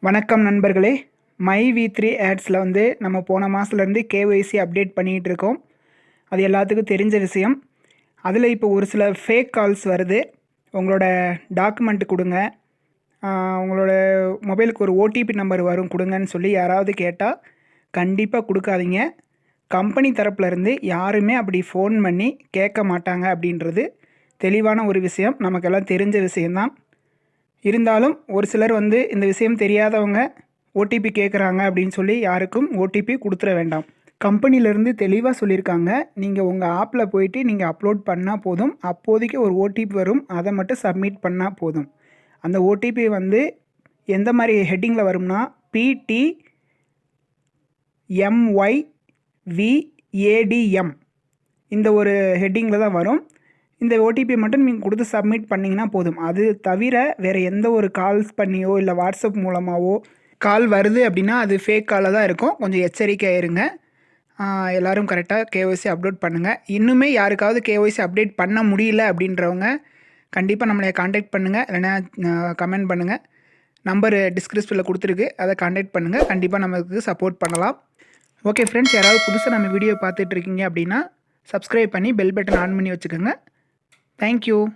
வணக்கம் நண்பர்களே. My we three ஆட்ஸில் வந்து நம்ம போன மாதத்துலேருந்து கேஒய்சி அப்டேட் பண்ணிகிட்டு இருக்கோம். அது எல்லாத்துக்கும் தெரிஞ்ச விஷயம். அதில் இப்போ ஒரு சில ஃபேக் கால்ஸ் வருது. உங்களோட டாக்குமெண்ட் கொடுங்க. உங்களோட மொபைலுக்கு ஒரு ஓடிபி நம்பர் வரும் கொடுங்கன்னு சொல்லி யாராவது கேட்டால் கண்டிப்பாக கொடுக்காதீங்க. கம்பெனி தரப்புலேருந்து யாருமே அப்படி ஃபோன் பண்ணி கேட்க மாட்டாங்க அப்படின்றது தெளிவான ஒரு விஷயம். நமக்கெல்லாம் தெரிஞ்ச விஷயம்தான். இருந்தாலும் ஒரு சிலர் வந்து இந்த விஷயம் தெரியாதவங்க ஓடிபி கேட்குறாங்க அப்படின்னு சொல்லி யாருக்கும் ஓடிபி கொடுத்துட வேண்டாம். கம்பெனிலேருந்து தெளிவாக சொல்லியிருக்காங்க நீங்கள் உங்கள் ஆப்பில் போயிட்டு நீங்கள் அப்லோட் பண்ணால் போதும். அப்போதைக்கு ஒரு ஓடிபி வரும். அதை மட்டும் சப்மிட் பண்ணால் போதும். அந்த ஓடிபி வந்து எந்த மாதிரி ஹெட்டிங்கில் வரும்னா பிடி எம்ஒய் விஏடிஎம் இந்த ஒரு ஹெட்டிங்கில் தான் வரும். இந்த ஓடிபி மட்டும் நீங்கள் கொடுத்து சப்மிட் பண்ணிங்கன்னா போதும். அது தவிர வேறு எந்த ஒரு கால்ஸ் பண்ணியோ இல்லை வாட்ஸ்அப் மூலமாகவோ கால் வருது அப்படின்னா அது ஃபேக் காலாக தான் இருக்கும். கொஞ்சம் எச்சரிக்கையாக இருங்க. எல்லோரும் எல்லாரும் கரெக்டாக கேஒய்சி அப்லோட் பண்ணுங்கள் இன்னுமே யாருக்காவது கேஒய்சி அப்டேட் பண்ண முடியல அப்படின்றவங்க கண்டிப்பாக நம்மளை காண்டாக்ட் பண்ணுங்கள் இல்லைன்னா கமெண்ட் பண்ணுங்கள் நம்பர் டிஸ்கிரிப்ஷனில் கொடுத்துருக்கு. அதை காண்டாக்ட் பண்ணுங்கள் கண்டிப்பாக நமக்கு சப்போர்ட் பண்ணலாம். ஓகே ஃப்ரெண்ட்ஸ் யாராவது புதுசாக நம்ம வீடியோ பார்த்துட்ருக்கீங்க அப்படின்னா சப்ஸ்கிரைப் பண்ணி பெல் பட்டன் ஆன் பண்ணி வச்சுக்கோங்க. Thank you.